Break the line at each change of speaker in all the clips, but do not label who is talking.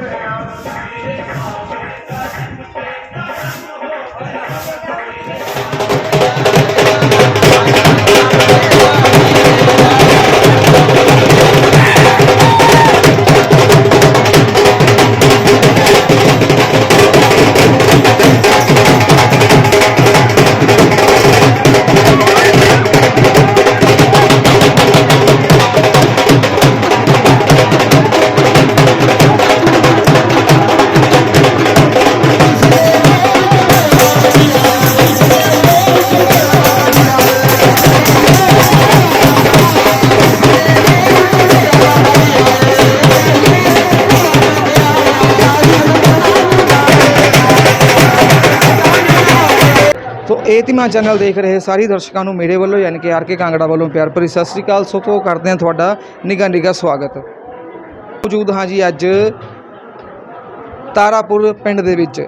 ਸੋ ਇਹ ਧੀਮਾ ਚੈਨਲ ਦੇਖ ਰਹੇ ਸਾਰੇ ਦਰਸ਼ਕਾਂ ਨੂੰ ਮੇਰੇ ਵੱਲੋਂ ਯਾਨੀ ਕਿ ਆਰ ਕੇ ਕਾਂਗੜਾ ਵੱਲੋਂ ਪਿਆਰ ਭਰੀ ਸਤਿ ਸ੍ਰੀ ਅਕਾਲ। ਸੋ ਤੋਂ ਕਰਦੇ ਹਾਂ ਤੁਹਾਡਾ ਨਿੱਘਾ ਨਿੱਘਾ ਸਵਾਗਤ। ਮੌਜੂਦ ਹਾਂ ਜੀ ਅੱਜ ਤਾਰਾਪੁਰ ਪਿੰਡ ਦੇ ਵਿੱਚ।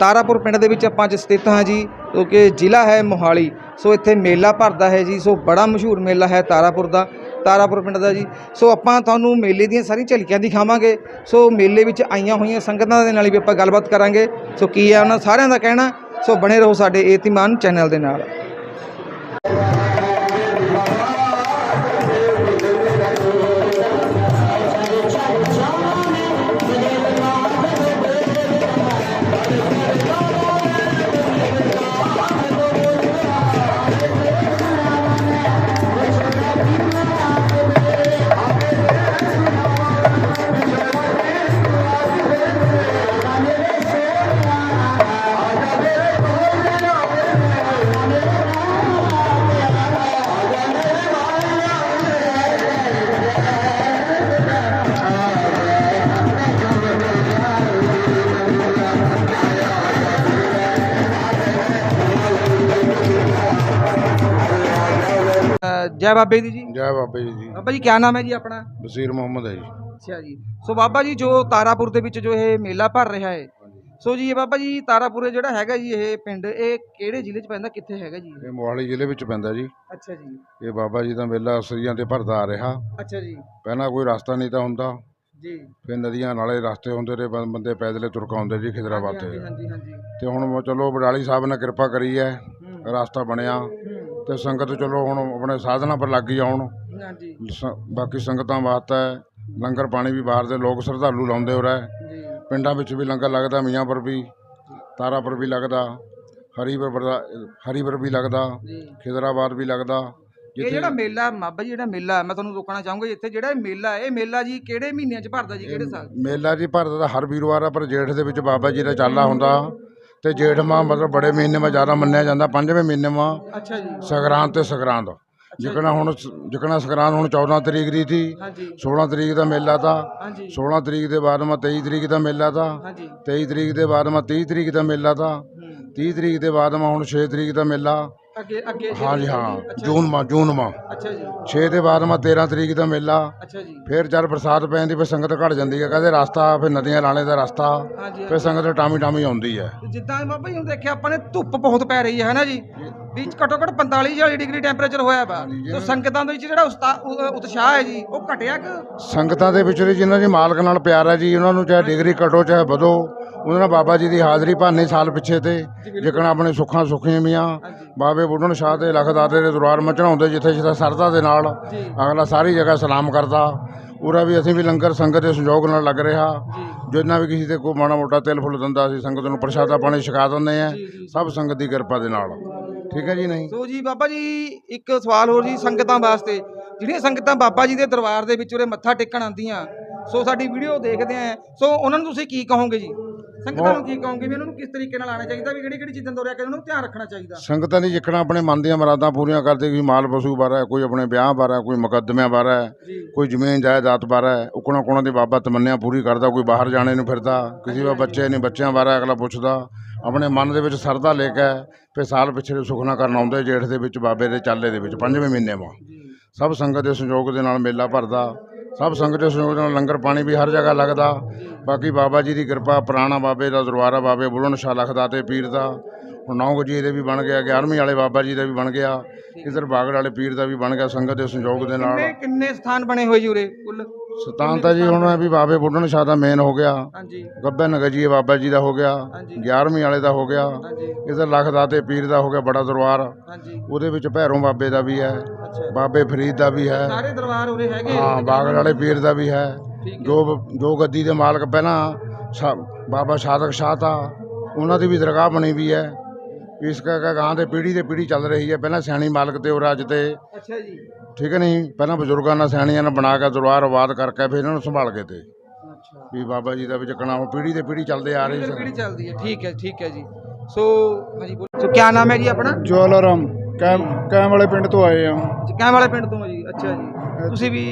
ਤਾਰਾਪੁਰ ਪਿੰਡ ਦੇ ਵਿੱਚ ਆਪਾਂ ਅੱਜ ਸਥਿਤ ਹਾਂ ਜੀ, ਜੋ ਕਿ ਜ਼ਿਲ੍ਹਾ ਹੈ ਮੋਹਾਲੀ। ਸੋ ਇੱਥੇ ਮੇਲਾ ਭਰਦਾ ਹੈ ਜੀ, ਸੋ ਬੜਾ ਮਸ਼ਹੂਰ ਮੇਲਾ ਹੈ ਤਾਰਾਪੁਰ ਦਾ, ਤਾਰਾਪੁਰ ਪਿੰਡ ਦਾ ਜੀ। ਸੋ ਆਪਾਂ ਤੁਹਾਨੂੰ ਮੇਲੇ ਦੀਆਂ ਸਾਰੀਆਂ ਝਲਕੀਆਂ ਦਿਖਾਵਾਂਗੇ। ਸੋ ਮੇਲੇ ਵਿੱਚ ਆਈਆਂ ਹੋਈਆਂ ਸੰਗਤਾਂ ਦੇ ਨਾਲ ਵੀ ਆਪਾਂ ਗੱਲਬਾਤ ਕਰਾਂਗੇ। ਸੋ ਕੀ ਹੈ ਉਹਨਾਂ ਸਾਰਿਆਂ ਦਾ ਕਹਿਣਾ? ਸੋ ਬਣੇ ਰਹੋ ਸਾਡੇ ਏਤੀਮਾਨ ਚੈਨਲ ਦੇ ਨਾਲ। ਜੈ ਬਾਬੇ ਦੀ ਜੀ।
ਜੈ ਬਾਬੇ ਜੀ ਜੀ।
ਬਾਬਾ ਜੀ ਕੀ ਨਾਮ ਹੈ ਜੀ ਆਪਣਾ?
ਬਸੀਰ ਮੁਹੰਮਦ ਹੈ ਜੀ।
ਅੱਛਾ ਜੀ। ਸੋ ਬਾਬਾ ਜੀ ਜੋ ਤਾਰਾਪੁਰ ਦੇ ਵਿੱਚ ਜੋ ਇਹ ਮੇਲਾ ਭਰ ਰਿਹਾ ਹੈ ਸੋ ਜੀ ਇਹ ਬਾਬਾ ਜੀ ਤਾਰਾਪੁਰ ਜਿਹੜਾ ਹੈਗਾ ਜੀ ਇਹ ਪਿੰਡ ਇਹ ਕਿਹੜੇ ਜ਼ਿਲ੍ਹੇ 'ਚ ਪੈਂਦਾ ਕਿੱਥੇ ਹੈਗਾ ਜੀ
ਇਹ? ਮੋਹਾਲੀ ਜ਼ਿਲ੍ਹੇ ਵਿੱਚ ਪੈਂਦਾ ਜੀ।
ਅੱਛਾ ਜੀ।
ਇਹ ਬਾਬਾ ਜੀ ਦਾ ਮੇਲਾ ਸਰੀਆਂ ਤੇ ਭਰਦਾ ਆ ਰਿਹਾ।
ਅੱਛਾ ਜੀ।
ਪਹਿਲਾਂ ਕੋਈ ਰਸਤਾ ਨਹੀਂ ਤਾਂ ਹੁੰਦਾ।
ਜੀ।
ਫਿਰ ਨਦੀਆਂ ਨਾਲੇ ਰਸਤੇ ਹੁੰਦੇ ਰਹੇ ਬੰ- ਬੰਦੇ ਪੈਦਲੇ ਤੁਰ ਕੇ ਆਉਂਦੇ ਜੀ ਖਿਦਰਾਬਾਦ ਤੇ।
ਹਾਂਜੀ ਹਾਂਜੀ
ਤੇ ਹੁਣ ਚਲੋ ਬਡਾਲੀ ਸਾਹਿਬ ਨੇ ਕਿਰਪਾ ਕਰੀ ਹੈ।
ਹੂੰ,
ਰਸਤਾ ਬਣਿਆ।
ਹੂੰ,
ਤੇ ਸੰਗਤ ਚਲੋ ਹੁਣ ਆਪਣੇ ਸਾਧਨਾਂ ਪਰ ਲੱਗ ਆਉਣ।
ਹਾਂਜੀ।
ਬਾਕੀ ਸੰਗਤਾਂ ਵਾਸਤੇ ਲੰਗਰ ਪਾਣੀ ਵੀ ਬਾਹਰ ਦੇ ਲੋਕ ਸ਼ਰਧਾਲੂ ਲਾਉਂਦੇ ਹੋ ਰਹੇ ਪਿੰਡਾਂ ਵਿੱਚ ਵੀ ਲੰਗਰ ਲੱਗਦਾ ਮੀਆਂਪੁਰ ਵੀ ਤਾਰਾਪੁਰ ਵੀ ਲੱਗਦਾ ਹਰੀਪੁਰ ਹਰੀਪੁਰ ਵੀ ਲੱਗਦਾ ਖਿਦਰਾਬਾਦ ਵੀ ਲੱਗਦਾ।
ਇਹ ਜਿਹੜਾ ਮੇਲਾ ਮਾਬਾ ਜੀ ਜਿਹੜਾ ਮੇਲਾ ਮੈਂ ਤੁਹਾਨੂੰ ਰੋਕਣਾ ਚਾਹੂੰਗਾ ਇੱਥੇ ਜਿਹੜਾ ਮੇਲਾ ਇਹ ਮੇਲਾ ਜੀ ਕਿਹੜੇ ਮਹੀਨਿਆਂ 'ਚ ਭਰਦਾ ਜੀ ਕਿਹੜੇ ਸਾਲ
ਮੇਲਾ ਜੀ ਭਾਰਤ ਦਾ ਹਰ ਵੀਰਵਾਰ ਆ ਪਰ ਜੇਠ ਦੇ ਵਿੱਚ ਬਾਬਾ ਜੀ ਦਾ ਚਾਲਾ ਹੁੰਦਾ। ਤੇ ਜੇਠ ਮਾਹ ਮਤਲਬ ਬੜੇ ਮਹੀਨੇ ਮਾ ਜ਼ਿਆਦਾ ਮੰਨਿਆ ਜਾਂਦਾ ਪੰਜਵੇਂ ਮਹੀਨੇ ਮਾ
ਅੱਛਾ ਜੀ।
ਸੰਗਰਾਂਦ ਤੇ ਸੰਗਰਾਂਦ। ਜਿਕਣਾ ਹੁਣ ਜਿਕਣਾ ਸੰਗਰਾਂਦ ਹੁਣ 14 ਤਰੀਕ ਦੀ ਸੀ
ਹਾਂਜੀ।
16 ਤਰੀਕ ਦਾ ਮੇਲਾ ਤਾ
ਹਾਂਜੀ।
16 ਤਰੀਕ ਦੇ ਬਾਅਦ ਮਾ 23 ਤਰੀਕ ਦਾ ਮੇਲਾ ਤਾ
ਹਾਂਜੀ।
23 ਤਰੀਕ ਦੇ ਬਾਅਦ ਮਾ 30 ਤਰੀਕ ਦਾ ਮੇਲਾ ਤਾ
ਹੂੰ।
30 ਤਰੀਕ ਦੇ ਬਾਅਦ ਮਾ ਹੁਣ 6 ਤਰੀਕ ਦਾ ਮੇਲਾ
ਅੱਗੇ ਅੱਗੇ
ਹਾਂਜੀ ਹਾਂ।
ਅੱਛਾ
ਜੂਨ ਮਾ ਜੂਨ ਮਾ।
ਅੱਛਾ ਜੀ।
6 ਦੇ ਬਾਅਦ ਮਾ 13 ਤਰੀਕ ਦਾ ਮੇਲਾ।
ਅੱਛਾ ਜੀ।
ਫਿਰ ਜਦ ਬਰਸਾਤ ਪੈ ਜਾਂਦੀ ਫਿਰ ਸੰਗਤ ਘਟ ਜਾਂਦੀ ਹੈ। ਕਹਿੰਦੇ ਰਸਤਾ ਫਿਰ ਨਦੀਆਂ ਲਾਣੇ ਦਾ ਰਸਤਾ।
ਹਾਂਜੀ
ਫਿਰ ਸੰਗਤ ਟਾਮੀ ਟਾਮੀ ਆਉਂਦੀ ਹੈ।
ਤੇ ਜਿੱਦਾਂ ਬਾਬਾ ਜੀ ਹੁਣ ਦੇਖਿਆ ਆਪਾਂ ਨੇ ਧੁੱਪ ਬਹੁਤ ਪੈ ਰਹੀ ਹੈ ਹਨਾ ਜੀ? ਵਿੱਚ ਘੱਟੋ ਘੱਟ 45 40 ਡਿਗਰੀ ਟੈਂਪਰੇਚਰ ਹੋਇਆ ਵਾ। ਤੇ ਸੰਗਤਾਂ ਦੇ ਵਿੱਚ ਜਿਹੜਾ ਉਸਤਾ- ਉ- ਉਤਸ਼ਾਹ ਹੈ ਜੀ ਉਹ ਘਟਿਆ ਕਿ?
ਸੰਗਤਾਂ ਦੇ ਵਿੱਚ ਜਿਨ੍ਹਾਂ ਦੀ ਮਾਲਕ ਨਾਲ ਪਿਆਰ ਹੈ ਜੀ ਉਹਨਾਂ ਨੂੰ ਚਾਹੇ ਡਿਗਰੀ ਘਟੋ ਚਾਹੇ ਵਧੋ। ਉਹਨਾਂ ਨਾਲ ਬਾਬਾ ਜੀ ਦੀ ਹਾਜ਼ਰੀ ਭਾਨੇ ਸਾਲ ਪਿੱਛੇ ਤੇ ਜਿਕਣਾ ਆਪਣੇ ਸੁੱਖਾਂ ਸੁੱਖੀਆਂ ਮੀਆਂ ਬਾਬੇ ਬੁੱਢਣ ਸ਼ਾਹ ਦੇ ਲਖਦਾਦੇ ਦੇ ਦਰਬਾਰ ਮਾ ਚੜਾਉਂਦੇ ਜਿੱਥੇ ਜਿੱਥੇ ਸਰਦਾ ਦੇ ਨਾਲ ਅਗਲਾ ਸਾਰੀ ਜਗ੍ਹਾ ਸਲਾਮ ਕਰਦਾ। ਉਰਾ ਵੀ ਅਸੀਂ ਵੀ ਲੰਗਰ ਸੰਗਤ ਦੇ ਸੰਯੋਗ ਨਾਲ ਲੱਗ ਰਿਹਾ। ਜਿੰਨਾ ਵੀ ਕਿਸੇ ਤੇ ਕੋਈ ਮਾੜਾ ਮੋਟਾ ਤਿਲ ਫੁੱਲ ਦਿੰਦਾ ਅਸੀਂ ਸੰਗਤ ਨੂੰ ਪ੍ਰਸ਼ਾਦਾ ਪਾਣੀ ਛਕਾ ਦਿੰਦੇ ਆ। ਸਭ ਸੰਗਤ ਦੀ ਕਿਰਪਾ ਦੇ ਨਾਲ। ਠੀਕ ਹੈ ਜੀ ਨਹੀਂ?
ਸੋ ਜੀ ਬਾਬਾ ਜੀ ਇੱਕ ਸਵਾਲ ਹੋਰ ਜੀ ਸੰਗਤਾਂ ਵਾਸਤੇ। ਜਿਹੜੀਆਂ ਸੰਗਤਾਂ ਬਾਬਾ ਜੀ ਦੇ ਦਰਬਾਰ ਦੇ ਵਿੱਚ ਉਰੇ ਮੱਥਾ ਟੇਕਣ ਆਉਂਦੀਆਂ ਸੋ ਸਾਡੀ ਵੀਡੀਓ ਦੇਖਦੇ ਆ। ਸੋ ਉਹਨਾਂ ਨੂੰ ਤੁਸੀਂ ਕੀ ਕਹੋਗੇ ਜੀ? ਸੰਗਤਾਂ ਨੂੰ ਕੀ ਕਹੋਗੇ ਵੀ ਉਹਨਾਂ ਨੂੰ ਕਿਸ ਤਰੀਕੇ ਨਾਲ ਆਉਣਾ ਚਾਹੀਦਾ ਵੀ ਕਿਹੜੀ ਕਿਹੜੀ ਚੀਜ਼ਾਂ ਤੋਂ ਰਿਆ ਕੇ ਉਹਨਾਂ ਨੂੰ ਧਿਆਨ ਰੱਖਣਾ ਚਾਹੀਦਾ?
ਸੰਗਤਾਂ ਦੀ ਜਿੱਕਣਾ ਆਪਣੇ ਮਨ ਦੀਆਂ ਮੁਰਾਦਾਂ ਪੂਰੀਆਂ ਕਰਦੇ ਕੋਈ ਮਾਲ ਪਸ਼ੂ ਬਾਰੇ ਕੋਈ ਆਪਣੇ ਵਿਆਹ ਬਾਰੇ ਕੋਈ ਮੁਕੱਦਮਿਆਂ ਬਾਰੇ ਕੋਈ ਜ਼ਮੀਨ ਜਾਇਦਾਦ ਬਾਰੇ ਉਕਣਾ ਕੋਣਾ ਦੀ ਬਾਬਾ ਤਮੰਨਿਆ ਪੂਰੀ ਕਰਦਾ ਕੋਈ ਬਾਹਰ ਜਾਣੇ ਨੂੰ ਫਿਰਦਾ ਕਿਸੇ ਦਾ ਬੱਚੇ ਨਹੀਂ ਬੱਚਿਆਂ ਬਾਰੇ ਅਗਲਾ ਪੁੱਛਦਾ ਆਪਣੇ ਮਨ ਦੇ ਵਿੱਚ ਸਰਦਾ ਲੈ ਕੇ ਫਿਰ ਸਾਲ ਪਿਛਲੇ ਸੁਖਨਾ ਕਰਨ ਆਉਂਦੇ ਜੇਠ ਦੇ ਵਿੱਚ ਬਾਬੇ ਦੇ ਚਾਲੇ ਦੇ ਵਿੱਚ ਪੰਜਵੇਂ ਮਹੀਨੇ ਮਾ
ਜੀ।
ਸਭ ਸੰਗਤ ਦੇ ਸੰਯੋਗ ਦੇ ਨਾਲ ਮੇਲਾ ਭਰਦਾ ਸਭ ਸੰਗਤ ਦੇ ਸੰਯੋਗ ਨਾਲ ਲੰਗਰ ਪਾਣੀ ਵੀ ਹਰ ਜਗ੍ਹਾ ਲੱਗਦਾ। ਬਾਕੀ ਬਾਬਾ ਜੀ ਦੀ ਕਿਰਪਾ, ਪੁਰਾਣਾ ਬਾਬੇ ਦਾ ਦਰਬਾਰਾ ਬਾਬੇ ਬੁਲਨ ਸ਼ਾਹ ਲਖਦਾ ਤੇ ਪੀਰ ਦਾ। ਹੁਣ ਨੌ ਜੀ ਦੇ ਵੀ ਬਣ ਗਿਆ 11ਵੀਂ ਵਾਲੇ ਬਾਬਾ ਜੀ ਦਾ ਵੀ ਬਣ ਗਿਆ। ਇਧਰ ਬਾਗੜ ਵਾਲੇ ਪੀਰ ਦਾ ਵੀ ਬਣ ਗਿਆ ਸੰਗਤ ਦੇ ਸੰਯੋਗ ਦੇ ਨਾਲ।
ਕਿੰਨੇ ਕਿੰਨੇ ਸਥਾਨ ਬਣੇ ਹੋਏ ਜੀ ਉਰੇ? ਕੁੱਲ?
ਸਤਾਨ ਤਾਂ ਜੀ ਹੁਣ ਵੀ ਬਾਬੇ ਬੁੱਢਣ ਸ਼ਾਹ ਦਾ ਮੇਨ ਹੋ ਗਿਆ।
ਹਾਂਜੀ।
ਗੱਬੇ ਨਗਜੀ ਬਾਬਾ ਜੀ ਦਾ ਹੋ ਗਿਆ।
ਹਾਂਜੀ।
11ਵੀਂ ਵਾਲੇ ਦਾ ਹੋ ਗਿਆ। ਇਹਦਾ ਲਖਦਾ ਤੇ ਪੀਰ ਦਾ ਹੋ ਗਿਆ ਬੜਾ ਦਰਬਾਰ।
ਹਾਂਜੀ।
ਉਹਦੇ ਵਿੱਚ ਭੈਰੋਂ ਬਾਬੇ ਦਾ ਵੀ ਹੈ ਬਾਬੇ ਫਰੀਦ ਦਾ ਵੀ ਹੈ।
ਸਾਰੇ ਦਰਬਾਰ ਉਰੇ ਹੈਗੇ
ਹਾਂ ਬਾਗੜ ਵਾਲੇ ਪੀਰ ਦਾ ਵੀ ਹੈ। ਜੋ ਜੋ ਗੱਦੀ ਦੇ ਮਾਲਕ ਪਹਿਲਾਂ ਬਾਬਾ ਸਾਦਕ ਸ਼ਾਹ ਤਾ ਉਹਨਾਂ ਦੀ ਵੀ ਦਰਗਾਹ ਬਣੀ ਵੀ ਹੈ। ਇਸ ਕਰਕੇ ਗਾਂ ਦੇ ਪੀੜ੍ਹੀ ਤੇ ਪੀੜ੍ਹੀ ਚੱਲ ਰਹੀ ਹੈ। ਪਹਿਲਾਂ ਸਿਆਣੀ ਮਾਲਕ ਤੇ ਉਹ ਅੱਜ ਤੇ।
ਅੱਛਾ ਜੀ।
ਠੀਕ ਹੈ ਨਹੀਂ ਪਹਿਲਾਂ ਬਜ਼ੁਰਗਾਂ ਨਾਲ ਸਿਆਣੀਆਂ ਨੇ ਬਣਾ ਕੇ ਦਰਬਾਰ ਆਬਾਦ ਕਰਕੇ ਫਿਰ ਇਹਨਾਂ ਨੂੰ ਸੰਭਾਲ ਕੇ ਤੇ।
ਅੱਛਾ।
ਵੀ ਬਾਬਾ ਜੀ ਦਾ ਵੀ ਚੱਕਣਾ ਉਹ ਪੀੜ੍ਹੀ ਤੇ ਪੀੜ੍ਹੀ ਚੱਲਦੇ ਆ ਰਹੀ ਸੀ
ਚੱਲਦੀ ਹੈ। ਠੀਕ ਹੈ ਠੀਕ ਹੈ ਜੀ। ਸੋ ਹਾਂਜੀ ਬੋਲੋ। ਸੋ ਕੀ ਨਾਮ ਹੈ ਜੀ ਆਪਣਾ?
ਜਵਾਲਾਰਾਮ ਕੈਮ ਕੈਮ ਵਾਲੇ ਪਿੰਡ ਤੋਂ ਆਏ ਆ।
ਕੈਮ ਵਾਲੇ ਪਿੰਡ ਤੋਂ ਜੀ। ਅੱਛਾ ਜੀ। ਤੁਸੀਂ ਵੀ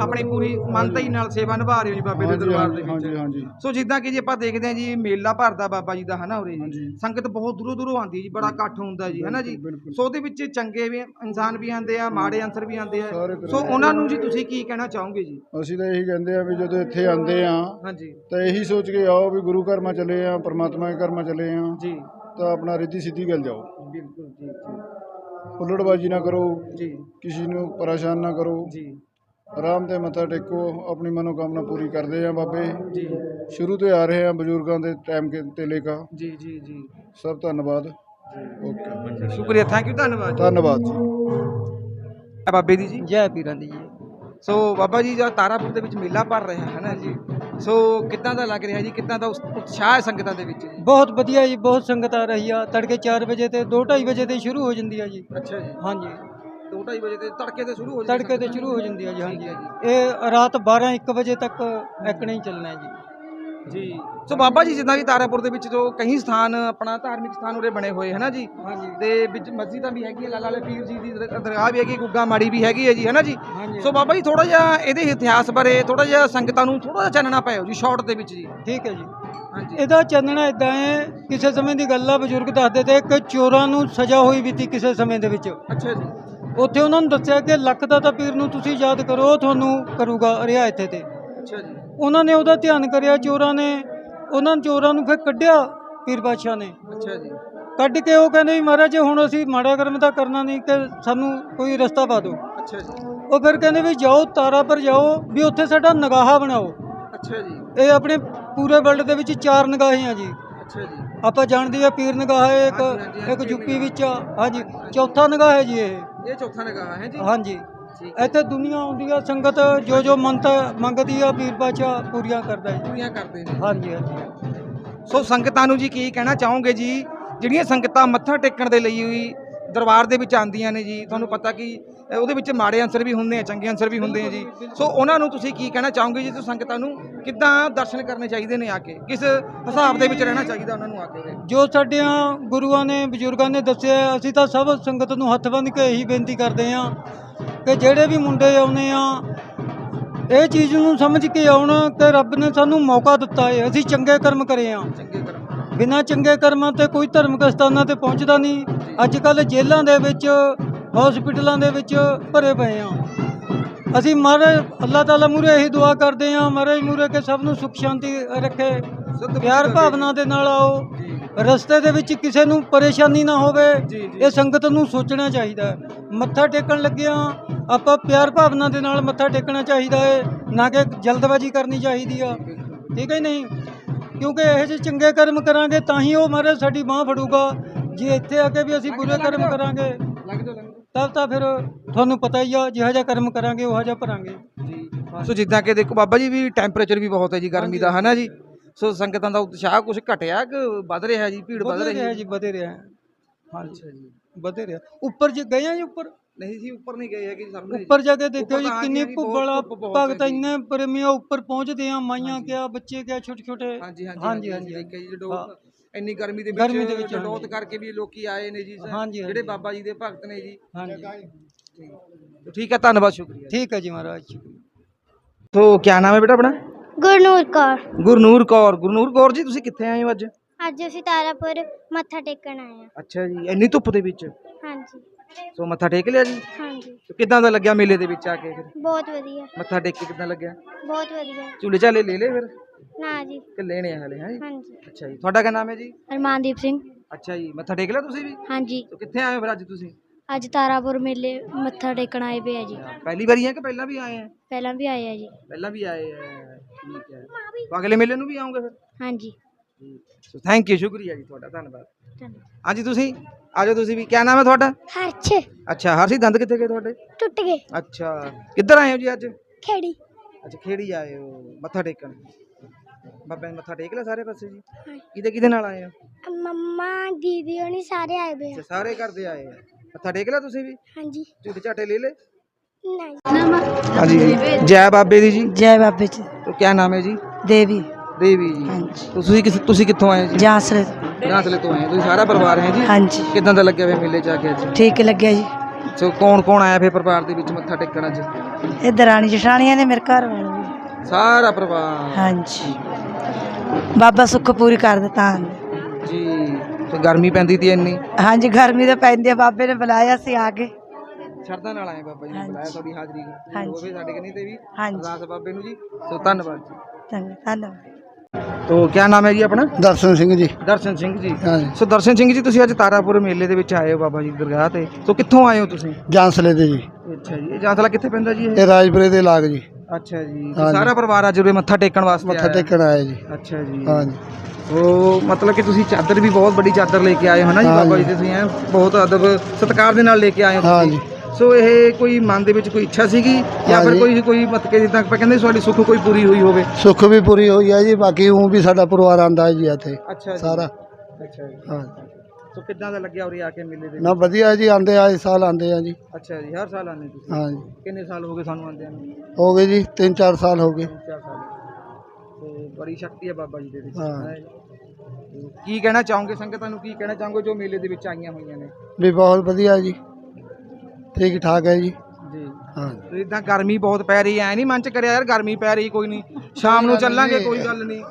ਆਪਣੀ ਪੂਰੀ ਮਨਤਾ ਹੀ ਨਾਲ ਸੇਵਾ ਨਿਭਾ ਰਹੇ ਹੋ ਜੀ ਬਾਬੇ ਦੇ ਦਰਬਾਰ ਦੇ
ਹਾਂਜੀ
ਵਿੱਚ।
ਹਾਂਜੀ
ਸੋ ਜਿੱਦਾਂ ਕਿ ਜੀ ਆਪਾਂ ਦੇਖਦੇ ਹਾਂ ਜੀ ਮੇਲਾ ਭਰਦਾ ਬਾਬਾ ਜੀ ਦਾ ਹਨਾ ਉਰੇ ਜੀ।
ਹਾਂਜੀ।
ਸੰਗਤ ਬਹੁਤ ਦੂਰੋਂ ਦੂਰੋਂ ਆਉਂਦੀ ਹੈ ਜੀ ਬੜਾ ਇਕੱਠ ਹੁੰਦਾ ਜੀ ਹਨਾ ਜੀ।
ਬਿਲਕੁਲ।
ਸੋ ਉਹਦੇ ਵਿੱਚ ਚੰਗੇ ਵੀ ਇਨਸਾਨ ਵੀ ਆਉਂਦੇ ਆ ਮਾੜੇ ਅੰਸਰ ਵੀ ਆਉਂਦੇ ਆ।
ਸਾਰੇ ਤਰ੍ਹਾਂ
ਸੋ ਉਹਨਾਂ ਨੂੰ ਜੀ ਤੁਸੀਂ ਕੀ ਕਹਿਣਾ ਚਾਹੋਗੇ ਜੀ?
ਅਸੀਂ ਤਾਂ ਇਹੀ ਕਹਿੰਦੇ ਆ ਵੀ ਜਦੋਂ ਇੱਥੇ ਆਂਦੇ ਆ
ਹਾਂਜੀ।
ਤਾਂ ਇਹੀ ਸੋਚ ਕੇ ਆਓ ਵੀ ਗੁਰੂ ਘਰ ਮਾ ਚੱਲੇ ਆ ਪਰਮਾਤਮਾ ਦੇ ਘਰ ਮਾ ਚੱਲੇ ਆ।
ਜੀ।
ਤਾਂ ਆਪਣਾ ਰਿੱਧੀ ਸਿੱਧੀ ਗੱਲ ਜਾਓ।
ਬਿਲਕੁਲ ਜੀ।
ਹੁੱਲੜਬਾਜੀ ਨਾ ਕਰੋ।
ਜੀ।
ਕਿਸੇ ਨੂੰ ਪਰੇਸ਼ਾਨ ਨਾ ਕਰੋ।
ਜੀ।
ਆਰਾਮ ਤੇ ਮੱਥਾ ਟੇਕੋ ਆਪਣੀ ਮਨੋਕਾਮਨਾ ਪੂਰੀ ਕਰਦੇ ਆ ਬਾਬੇ।
ਜੀ।
ਸ਼ੁਰੂ ਤੋਂ ਆ ਰਹੇ ਆ ਬਜ਼ੁਰਗਾਂ ਦੇ ਟਾਈਮ ਕੇ ਤੇ ਲੇਖਾ।
ਜੀ ਜੀ ਜੀ।
ਸਭ ਧੰਨਵਾਦ। ਓਕੇ
ਸ਼ੁਕਰੀਆ ਥੈਂਕ ਯੂ ਧੰਨਵਾਦ ਜੀ।
ਧੰਨਵਾਦ ਜੀ।
ਬਾਬੇ ਦੀ ਜੀ?
ਜੈ ਪੀਰਾਂ ਦੀ ਜੀ।
ਸੋ ਬਾਬਾ ਜੀ ਜਦ ਤਾਰਾਪੁਰ ਦੇ ਵਿੱਚ ਮੇਲਾ ਭਰ ਰਿਹਾ ਹੈ ਨਾ ਜੀ ਸੋ ਕਿੱਦਾਂ ਦਾ ਲੱਗ ਰਿਹਾ ਜੀ? ਕਿੱਦਾਂ ਦਾ ਉਤਸ਼ਾਹ ਹੈ ਸੰਗਤਾਂ ਦੇ ਵਿੱਚ ਜੀ?
ਬਹੁਤ ਵਧੀਆ ਜੀ ਬਹੁਤ ਸੰਗਤ ਆ ਰਹੀ ਆ। ਤੜਕੇ 4 ਵਜੇ ਤੇ 2:30 ਵਜੇ ਤੇ ਸ਼ੁਰੂ ਹੋ ਜਾਂਦੀ ਆ ਜੀ।
ਅੱਛਾ ਜੀ।
ਹਾਂਜੀ।
2:30 ਵਜੇ ਤੇ ਤੜਕੇ ਤੇ ਸ਼ੁਰੂ ਹੋ ਜਾਂਦੀ
ਤੜਕੇ ਤੇ ਸ਼ੁਰੂ ਹੋ ਜਾਂਦੀ ਜੀ ਹਾਂਜੀ ਇਹ ਰਾਤ 12 1 ਵਜੇ ਤੱਕ ਐਕਣੇ ਹੀ ਚੱਲਣਾ ਹੈ ਜੀ।
ਜੀ। ਸੋ ਬਾਬਾ ਜੀ ਜਿੱਦਾਂ ਕਿ ਤਾਰਾਪੁਰ ਦੇ ਵਿੱਚ ਜੋ ਕਈ ਸਥਾਨ ਆਪਣਾ ਧਾਰਮਿਕ ਸਥਾਨ ਉਰੇ ਬਣੇ ਹੋਏ ਹੈ ਨਾ ਜੀ ਤੇ ਵਿੱਚ ਮਸਜਿਦਾਂ ਵੀ ਹੈਗੀ ਹੈ ਲਾਲਾ ਵਾਲੇ ਪੀਰ ਜੀ ਦੀ ਦਰ- ਦਰਗਾਹ ਵੀ ਹੈਗੀ ਗੁੱਗਾ ਮਾੜੀ ਵੀ ਹੈਗੀ ਹੈ ਜੀ ਹੈ ਨਾ ਜੀ ਸੋ ਬਾਬਾ ਜੀ ਥੋੜਾ ਜਿਹਾ ਇਹਦੇ ਇਤਿਹਾਸ ਬਾਰੇ ਥੋੜਾ ਜਿਹਾ ਸੰਗਤਾਂ ਨੂੰ ਥੋੜਾ ਜਿਹਾ ਚਾਨਣਾ ਪਾਇਓ ਜੀ ਸ਼ਾਰਟ ਦੇ ਵਿੱਚ ਜੀ।
ਠੀਕ ਹੈ ਜੀ।
ਹਾਂਜੀ।
ਇਹਦਾ ਚਾਨਣਾ ਇਦਾਂ ਹੈ ਕਿਸੇ ਸਮੇਂ ਦੀ ਗੱਲ ਆ ਬਜ਼ੁਰਗ ਦੱਸਦੇ ਤੇ ਕਿ ਚੋਰਾਂ ਨੂੰ ਸਜ਼ਾ ਹੋਈ ਵੀ ਤੀ ਕਿਸੇ ਸਮੇਂ ਦੇ ਵਿੱਚ।
ਅੱਛਾ ਜੀ।
ਉੱਥੇ ਉਹਨਾਂ ਨੂੰ ਦੱਸਿਆ ਕਿ ਲੱਖ ਦਾ ਤਾਂ ਪੀਰ ਨੂੰ ਤੁਸੀਂ ਯਾਦ ਕਰੋ ਉਹ ਤੁਹਾਨੂੰ ਕਰੂਗਾ ਰਿਹਾ ਇੱਥੇ ਤੇ।
ਅੱਛਾ ਜੀ।
ਉਹਨਾਂ ਨੇ ਉਹਦਾ ਧਿਆਨ ਕਰਿਆ ਚੋਰਾਂ ਨੇ ਉਹਨਾਂ ਚੋਰਾਂ ਨੂੰ ਫਿਰ ਕੱਢਿਆ ਪੀਰ ਬਾਦਸ਼ਾਹ ਨੇ।
ਅੱਛਾ ਜੀ।
ਕੱਢ ਕੇ ਉਹ ਕਹਿੰਦੇ ਵੀ ਮਹਾਰਾਜ ਜੀ ਹੁਣ ਅਸੀਂ ਮਾੜਾ ਕਰਮ ਤਾਂ ਕਰਨਾ ਨਹੀਂ ਕਿ ਸਾਨੂੰ ਕੋਈ ਰਸਤਾ ਪਾ ਦਿਓ।
ਅੱਛਾ ਜੀ।
ਉਹ ਫਿਰ ਕਹਿੰਦੇ ਵੀ ਜਾਓ ਤਾਰਾ ਪਰ ਜਾਓ ਵੀ ਉੱਥੇ ਸਾਡਾ ਨਗਾਹਾ ਬਣਾਓ।
ਅੱਛਾ ਜੀ।
ਇਹ ਆਪਣੇ ਪੂਰੇ ਵਰਲਡ ਦੇ ਵਿੱਚ ਚਾਰ ਨਗਾਹੇ ਆ ਜੀ।
ਅੱਛਾ ਜੀ।
ਆਪਾਂ ਜਾਣਦੇ ਆ ਪੀਰ ਨਗਾਹ ਇੱਕ ਇੱਕ ਯੂਪੀ ਵਿੱਚ ਆ। ਹਾਂਜੀ ਚੌਥਾ ਨਗਾਹ ਹੈ ਜੀ ਇਹ।
ਇਹ ਚੌਥਾ ਨਿਗਾਹ ਹੈ ਜੀ?
ਹਾਂਜੀ।
ਠੀਕ
ਇੱਥੇ ਦੁਨੀਆ ਆਉਂਦੀ ਆ ਸੰਗਤ ਜੋ ਜੋ ਮੰਤ ਮੰਗਦੀ ਆ ਪੀਰ ਬਾਦਸ਼ਾਹ ਪੂਰੀਆਂ ਕਰਦਾ ਜੀ।
ਪੂਰੀਆਂ ਕਰਦੇ ਨੇ।
ਹਾਂਜੀ ਹਾਂਜੀ।
ਸੋ ਸੰਗਤਾਂ ਨੂੰ ਜੀ ਕੀ ਕਹਿਣਾ ਚਾਹੋਗੇ ਜੀ? ਜਿਹੜੀਆਂ ਸੰਗਤਾਂ ਮੱਥਾ ਟੇਕਣ ਦੇ ਲਈ ਵੀ ਦਰਬਾਰ ਦੇ ਵਿੱਚ ਆਉਂਦੀਆਂ ਨੇ ਜੀ ਤੁਹਾਨੂੰ ਪਤਾ ਕਿ ਉਹਦੇ ਵਿੱਚ ਮਾੜੇ ਅੰਸਰ ਵੀ ਹੁੰਦੇ ਆ ਚੰਗੇ ਅੰਸਰ ਵੀ ਹੁੰਦੇ ਆ ਜੀ। ਸੋ ਉਹਨਾਂ ਨੂੰ ਤੁਸੀਂ ਕੀ ਕਹਿਣਾ ਚਾਹੋਗੇ ਜੀ ਤੁਸੀਂ ਸੰਗਤਾਂ ਨੂੰ ਕਿੱਦਾਂ ਦਰਸ਼ਨ ਕਰਨੇ ਚਾਹੀਦੇ ਨੇ ਆ ਕੇ? ਕਿਸ ਹਿਸਾਬ ਦੇ ਵਿੱਚ ਰਹਿਣਾ ਚਾਹੀਦਾ ਉਹਨਾਂ ਨੂੰ ਆ ਕੇ?
ਜੋ ਸਾਡਿਆਂ ਗੁਰੂਆਂ ਨੇ ਬਜ਼ੁਰਗਾਂ ਨੇ ਦੱਸਿਆ ਅਸੀਂ ਤਾਂ ਸਭ ਸੰਗਤ ਨੂੰ ਹੱਥ ਬੰਨ੍ਹ ਕੇ ਇਹੀ ਬੇਨਤੀ ਕਰਦੇ ਹਾਂ ਕਿ ਜਿਹੜੇ ਵੀ ਮੁੰਡੇ ਆਉਨੇ ਆ ਇਹ ਚੀਜ਼ ਨੂੰ ਸਮਝ ਕੇ ਆਉਣ ਕਿ ਰੱਬ ਨੇ ਸਾਨੂੰ ਮੌਕਾ ਦਿੱਤਾ ਹੈ ਅਸੀਂ ਚੰਗੇ ਕਰਮ ਕਰੇ ਆ
ਚੰਗੇ ਕਰਮ।
ਬਿਨਾਂ ਚੰਗੇ ਕਰਮਾਂ ਤੇ ਕੋਈ ਧਰਮਿਕ ਸਥਾਨਾਂ ਤੇ ਪਹੁੰਚਦਾ ਨਹੀਂ। ਅੱਜ ਕੱਲ ਜੇਲ੍ਹਾਂ ਦੇ ਵਿੱਚ ਹਸਪੀਟਲਾਂ ਦੇ ਵਿੱਚ ਭਰੇ ਪਏ ਆ ਅਸੀਂ ਮਹਾਰਾਜ ਅੱਲਾਹ ਤਾਲਾ ਮੂਰੇ ਇਹੀ ਦੁਆ ਕਰਦੇ ਆ ਮਹਾਰਾਜ ਮੂਰੇ ਕਿ ਸਭ ਨੂੰ ਸੁਖ ਸ਼ਾਂਤੀ ਰੱਖੇ। ਪਿਆਰ ਭਾਵਨਾ ਦੇ ਨਾਲ ਆਓ। ਰਸਤੇ ਦੇ ਵਿੱਚ ਕਿਸੇ ਨੂੰ ਪਰੇਸ਼ਾਨੀ ਨਾ ਹੋਵੇ। ਇਹ ਸੰਗਤ ਨੂੰ ਸੋਚਣਾ ਚਾਹੀਦਾ ਹੈ। ਮੱਥਾ ਟੇਕਣ ਲੱਗਿਆਂ ਆਪਾਂ ਪਿਆਰ ਭਾਵਨਾ ਦੇ ਨਾਲ ਮੱਥਾ ਟੇਕਣਾ ਚਾਹੀਦਾ ਹੈ ਨਾ ਕਿ ਜਲਦਬਾਜ਼ੀ ਕਰਨੀ ਚਾਹੀਦੀ ਆ। ਠੀਕ ਹੈ ਨਹੀਂ? ਕਿਉਂਕਿ ਇਹੋ ਜਿਹੇ ਚੰਗੇ ਕਰਮ ਕਰਾਂਗੇ ਤਾਂ ਹੀ ਉਹ ਮਹਾਰਾਜ ਸਾਡੀ ਬਾਹ ਫੜੂਗਾ। ਜੇ ਇੱਥੇ ਆ ਕੇ ਵੀ ਅਸੀਂ ਬੁਰੇ ਕਰਮ ਕਰਾਂਗੇ। ਤਬ ਤਾਂ ਫਿਰ ਤੁਹਾਨੂੰ ਪਤਾ ਹੀ ਆ ਜਿਹੋ ਜਿਹਾ ਕਰਮ ਕਰਾਂਗੇ ਉਹ ਜਿਹਾ ਭਰਾਂਗੇ।
ਸੋ ਜਿੱਦਾਂ ਕਿ ਦੇਖੋ ਬਾਬਾ ਜੀ ਵੀ ਟੈਂਪਰੇਚਰ ਵੀ ਬਹੁਤ ਹੈ ਜੀ ਗਰਮੀ ਦਾ ਹਨਾ ਜੀ? ਸੋ ਸੰਗਤਾਂ ਦਾ ਉਤਸ਼ਾਹ ਕੁਝ ਘਟਿਆ ਕਿ ਵੱਧ ਰਿਹਾ ਜੀ ਭੀੜ ਵੱਧ ਰਹੀ ਹੈ
ਜੀ? ਵਧੇ ਰਿਹਾ। ਹਾਂਜੀ
ਜੀ।
ਵਧੇ ਰਿਹਾ। ਉੱਪਰ ਜੇ ਗਏ ਆ ਜੀ ਉੱਪਰ?
ਨਹੀਂ ਜੀ ਉੱਪਰ ਨਹੀਂ ਗਏ ਹੈਗੇ ਸਾਹਮਣੇ
ਉੱਪਰ ਜਾ ਕੇ ਦੇਖਿਓ ਜੀ ਕਿੰਨੀ ਭੁੱਬਲ ਭਗਤ। ਇੰਨੇ ਪ੍ਰੇਮੀਆਂ ਉੱਪਰ ਪਹੁੰਚਦੇ ਆ ਮਾਈਆਂ ਕਿਆ ਬੱਚੇ ਕਿਆ ਛੋਟੇ ਛੋਟੇ
ਹਾਂਜੀ ਹਾਂਜੀ
ਹਾਂਜੀ।
ਦੇਖਿਆ ਜੀ
ਹਾਂ।
ਇੰਨੀ ਗਰਮੀ ਦੇ ਵਿੱਚ
ਲੋਤ
ਕਰਕੇ ਵੀ ਲੋਕੀ ਆਏ ਨੇ ਜੀ ਜਿਹੜੇ ਬਾਬਾ ਜੀ ਦੇ ਭਗਤ ਨੇ ਜੀ।
ਹਾਂਜੀ।
ਠੀਕ। ਹੈ ਧੰਨਵਾਦ ਸ਼ੁਕਰੀਆ।
ਠੀਕ ਹੈ ਜੀ ਮਹਾਰਾਜ ਸ਼ੁਕਰੀਆ।
ਸੋ ਕੀ ਨਾਮ ਹੈ ਬੇਟਾ ਆਪਣਾ?
ਗੁਰਨੂਰ ਕੌਰ।
ਗੁਰਨੂਰ ਕੌਰ। ਗੁਰਨੂਰ ਕੌਰ ਜੀ ਤੁਸੀਂ ਕਿੱਥੇ ਆਏ ਹੋ ਅੱਜ?
ਅੱਜ ਅਸੀਂ ਤਾਰਾਪੁਰ ਮੱਥਾ ਟੇਕਣ ਆਏ ਹਾਂ।
ਅੱਛਾ ਜੀ ਇੰਨੀ ਧੁੱਪ ਦੇ ਵਿੱਚ?
ਹਾਂਜੀ।
ਸੋ ਮੱਥਾ ਟੇਕ ਲਿਆ ਜੀ?
ਹਾਂਜੀ।
ਤੇ ਕਿੱਦਾਂ ਦਾ ਲੱਗਿਆ ਮੇਲੇ ਦੇ ਵਿੱਚ ਆ ਕੇ ਫਿਰ?
ਬਹੁਤ ਵਧੀਆ।
ਮੱਥਾ ਟੇਕ ਕੇ ਕਿੱਦਾਂ ਲੱਗਿਆ?
ਬਹੁਤ ਵਧੀਆ।
ਝੂਲੇ ਝਾਲੇ ਲੈ ਲਏ ਫਿਰ?
ਨਾ ਜੀ।
ਕਿ ਲੈਣੇ ਆ ਹਲੇ ਹੈ
ਹਾਂਜੀ।
ਅੱਛਾ ਜੀ ਤੁਹਾਡਾ ਕੀ ਨਾਮ ਹੈ ਜੀ?
ਅਰਮਾਨਦੀਪ ਸਿੰਘ।
ਅੱਛਾ ਜੀ ਮੱਥਾ ਟੇਕ ਲਿਆ ਤੁਸੀਂ ਵੀ?
ਹਾਂਜੀ
तो ਕਿੱਥੇ ਆਏ ਹੋ ਫਿਰ ਅੱਜ ਤੁਸੀਂ?
ਅੱਜ ਤਾਰਾਪੁਰ ਮੇਲੇ ਮੱਥਾ ਟੇਕਣ ਆਏ ਪਏ ਆ ਜੀ।
ਪਹਿਲੀ ਵਾਰੀ ਹੈ ਕਿ ਪਹਿਲਾਂ ਵੀ ਆਏ ਆ?
ਪਹਿਲਾਂ ਵੀ ਆਏ ਆ ਜੀ।
ਪਹਿਲਾਂ ਵੀ ਆਏ ਆ ਠੀਕ ਹੈ। ਤਾਂ ਅਗਲੇ ਮੇਲੇ ਨੂੰ ਵੀ ਆਉਂਗੇ ਫਿਰ?
ਹਾਂਜੀ
ਸੋ ਥੈਂਕ ਯੂ ਸ਼ੁਕਰੀਆ ਜੀ ਤੁਹਾਡਾ ਧੰਨਵਾਦ।
ਧੰਨਵਾਦ।
ਹਾਂਜੀ ਤੁਸੀਂ? ਆਜੋ ਤੁਸੀਂ ਵੀ। ਕੀ ਨਾਮ ਹੈ ਤੁਹਾਡਾ?
ਹਰਛ
ਅੱਛਾ ਹਰਸ਼ੀ ਦੰਦ ਕਿੱਥੇ ਗਏ ਤੁਹਾਡੇ?
ਟੁੱਟ ਗਏ।
ਅੱਛਾ ਕਿੱਧਰ ਆਏ ਹੋ ਜੀ ਅੱਜ?
ਖੇੜੀ।
ਅੱਛਾ ਖੇੜੀ ਆਏ ਹੋ ਮੱਥਾ ਟੇਕਣ। ਬਾਬੇ ਨੇ ਮੱਥਾ ਟੇਕ ਲਿਆ ਸਾਰੇ ਪਾਸੇ ਜੀ? ਕਿਹਦੇ ਕਿਹਦੇ ਨਾਲ ਆਏ ਆ?
ਮੰਮਾ ਦੀਦੀ ਹੋਣੀ ਸਾਰੇ ਆਏ
ਹੋਏ ਸਾਰੇ ਘਰ ਦੇ ਆਏ ਆ। ਮੱਥਾ ਟੇਕ ਲਿਆ ਤੁਸੀਂ ਵੀ?
ਹਾਂਜੀ।
ਝੂਟੇ ਝਾਟੇ ਲੈ ਲੇ
ਨਹੀਂ।
ਜੈ ਬਾਬੇ ਦੀ ਜੀ।
ਜੈ ਬਾਬੇ ਜੀ।
ਤੋ ਕੀ ਨਾਮ ਹੈ ਜੀ?
ਦੇਵੀ।
ਦੇਵੀ ਜੀ। ਹਾਂਜੀ। ਤੁਸੀਂ ਤੁਸੀਂ ਕਿੱਥੋਂ ਆਏ ਜੀ?
ਜਾਂਸਰੇ
ਰਾਸਲੇ ਤੋਂ ਆਏ ਤੁਸੀਂ ਸਾਰਾ ਪਰਿਵਾਰ ਹੈ ਜੀ?
ਹਾਂਜੀ।
ਕਿਦਾਂ ਦਾ ਲੱਗਿਆ ਵੇ ਮੇਲੇ ਆ ਕੇ ਅੱਜ?
ਠੀਕ ਲੱਗਿਆ ਜੀ।
ਸੋ ਕੌਣ ਕੌਣ ਆਇਆ ਫੇ ਪਰਿਵਾਰ ਦੇ ਵਿੱਚ ਮੱਥਾ ਟੇਕਣ ਅੱਜ?
ਇਹ ਦਰਾਣੀ ਜਠਾਣੀਆਂ ਨੇ ਮੇਰੇ ਘਰ ਵਾਲੇ।
ਸਾਰਾ ਪਰਿਵਾਰ।
ਹਾਂਜੀ। ਬਾਬਾ ਸੁੱਖ ਪੂਰੀ ਕਰ ਦਿੱਤਾ। ਹਨ
ਜੀ ਤੇ ਗਰਮੀ ਪੈਂਦੀ ਤੀ ਇੰਨੀ?
ਹਾਂਜੀ ਗਰਮੀ ਤਾਂ ਪੈਂਦੀ ਆ ਬਾਬੇ ਨੇ ਬੁਲਾਇਆ ਸੀ ਆ ਕੇ।
ਸ਼ਰਧਾ ਨਾਲ ਆਏ ਬਾਬਾ ਜੀ ਬੁਲਾਇਆ ਤੁਹਾਡੀ ਹਾਜ਼ਰੀ ਹੋਵੇ ਸਾਡੇ ਕਨੀ ਤੇ ਵੀ। ਅਰਦਾਸ ਬਾਬੇ ਨੂੰ ਜੀ। ਸੋ ਧੰਨਵਾਦ ਜੀ।
ਧੰਨ- ਧੰਨਵਾਦ।
ਤੋ ਕੀ ਨਾਮ ਹੈ ਜੀ ਆਪਣਾ?
ਦਰਸ਼ਨ ਸਿੰਘ ਜੀ।
ਦਰਸ਼ਨ ਸਿੰਘ ਜੀ।
ਹਾਂਜੀ।
ਸੋ ਦਰਸ਼ਨ ਸਿੰਘ ਜੀ ਤੁਸੀਂ ਅੱਜ ਤਾਰਾਪੁਰ ਮੇਲੇ ਦੇ ਵਿੱਚ ਆਏ ਹੋ ਬਾਬਾ ਜੀ ਦਰਗਾਹ ਤੇ। ਸੋ ਕਿੱਥੋਂ ਆਏ ਹੋ ਤੁਸੀਂ?
ਜਾਂਸਲੇ ਦੇ ਜੀ।
ਅੱਛਾ ਜੀ ਇਹ ਕਿੱਥੇ ਪੈਂਦਾ ਜੀ ਇਹ?
ਇਹ ਦੇ ਲਾਗ ਜੀ।
ਅੱਛਾ ਜੀ
ਹਾਂਜੀ।
ਸਾਰਾ ਪਰਿਵਾਰ ਅੱਜ ਉਰੇ ਮੱਥਾ ਟੇਕਣ ਵਾਸਤੇ
ਮੱਥਾ
ਆਇਆ।
ਟੇਕਣ ਆਏ ਜੀ
ਅੱਛਾ ਜੀ
ਹਾਂਜੀ
ਉਹ ਮਤਲਬ ਕਿ ਤੁਸੀਂ ਚਾਦਰ ਵੀ ਬਹੁਤ ਵੱਡੀ ਚਾਦਰ ਲੈ ਕੇ ਆਏ ਹੋ ਨਾ ਜੀ। ਬਾਬਾ ਜੀ ਤੁਸੀਂ ਐਂ ਬਹੁਤ ਅਦਬ ਸਤਿਕਾਰ ਦੇ ਨਾਲ ਲੈ ਕੇ ਆਏ ਹੋ ਤੁਸੀਂ।
ਹਾਂਜੀ।
ਸੋ ਇਹ ਕੋਈ ਮਨ ਦੇ ਵਿੱਚ ਕੋਈ ਇੱਛਾ ਸੀਗੀ ਜਾਂ ਫਿਰ
ਹਾਂਜੀ।
ਕੋਈ ਕੋਈ ਮਤ ਕੇ ਜਿੱਦਾਂ ਆਪਾਂ ਕਹਿੰਦੇ ਤੁਹਾਡੀ ਸੁੱਖ ਕੋਈ ਪੂਰੀ ਹੋਈ ਹੋਵੇ
ਸੁੱਖ ਵੀ ਪੂਰੀ ਹੋਈ ਹੈ ਜੀ ਬਾਕੀ ਉਹ ਵੀ ਸਾਡਾ ਪਰਿਵਾਰ ਆਂਦਾ ਜੀ ਇੱਥੇ
ਅੱਛਾ ਜੀ
ਸਾਰਾ
ਅੱਛਾ ਜੀ
ਹਾਂ
ਸੋ ਕਿੱਦਾਂ ਦਾ ਲੱਗਿਆ ਉਰੇ ਆ ਕੇ ਮੇਲੇ ਦੇ
ਨਾ ਵਧੀਆ ਜੀ ਆਂਦੇ ਆ ਇਸ ਸਾਲ ਆਂਦੇ ਆ ਜੀ।
ਅੱਛਾ ਜੀ ਹਰ ਸਾਲ ਆਉਂਦੇ ਤੁਸੀਂ?
ਹਾਂ ਜੀ
ਕਿੰਨੇ ਸਾਲ ਹੋ ਗਏ ਸਾਨੂੰ ਆਉਂਦਿਆਂ ਨੂੰ?
ਹੋ ਗਏ ਜੀ 3-4 ਸਾਲ ਹੋ ਗਏ।
ਸਾਲ। ਸੋ ਬੜੀ ਸ਼ਕਤੀ ਹੈ ਬਾਬਾ ਜੀ ਦੇ ਵਿੱਚ।
ਹਾਂ।
ਹੈ। ਤੇ ਕੀ ਕਹਿਣਾ ਚਾਹੋਗੇ ਸੰਗਤਾਂ ਨੂੰ ਕੀ ਕਹਿਣਾ ਚਾਹੋਗੇ ਜੋ ਮੇਲੇ ਦੇ ਵਿੱਚ ਆਈਆਂ ਹੋਈਆਂ ਨੇ?
ਵੀ ਬਹੁਤ ਵਧੀਆ ਜੀ। ਠੀਕ ਠਾਕ ਹੈ ਜੀ।
ਜੀ।
ਹਾਂ।
ਤੇ ਇਦਾਂ ਗਰਮੀ ਬਹੁਤ ਪੈ ਰਹੀ ਐ ਨਹੀਂ ਮਨ ਚ ਕਰਿਆ ਯਾਰ ਗਰਮੀ ਪੈ ਰਹੀ ਕੋਈ ਨਹੀਂ। ਸ਼ਾਮ ਨੂੰ ਚੱਲਾਂਗੇ ਕੋਈ ਗੱਲ ਨਹੀਂ।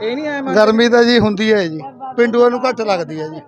ਇਹ ਨਹੀਂ ਐ ਮਨ 'ਚ?
ਗਰਮੀ ਤਾਂ ਜੀ ਹੁੰਦੀ ਹੈ ਜੀ। ਪਿੰਡੂਆਂ ਨੂੰ ਘੱਟ ਲੱਗਦੀ ਹੈ ਜੀ।